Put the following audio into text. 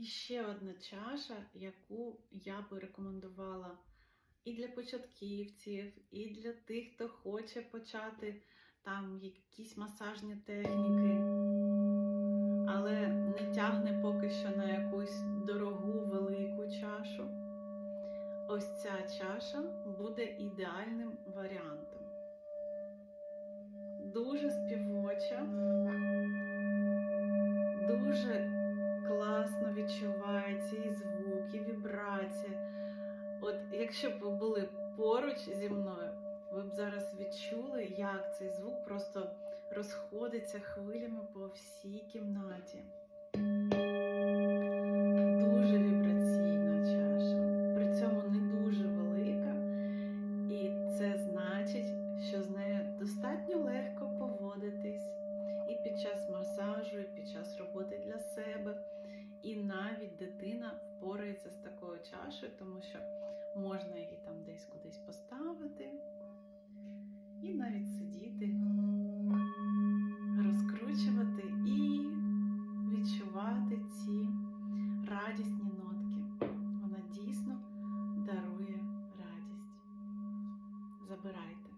І ще одна чаша, яку я би рекомендувала і для початківців, і для тих, хто хоче почати там якісь масажні техніки, але не тягне поки що на якусь дорогу велику чашу. Ось ця чаша буде ідеальним варіантом. Дуже співоча, якщо б ви були поруч зі мною, ви б зараз відчули, як цей звук просто розходиться хвилями по всій кімнаті. Дуже вібраційна чаша, при цьому не дуже велика, і це значить, що з нею достатньо легко поводитись і під час масажу, і під час роботи для себе. І навіть дитина впорається з такою чашею, тому що Можна її там десь кудись поставити і навіть сидіти, розкручувати і відчувати ці радісні нотки. Вона дійсно дарує радість. Забирайте.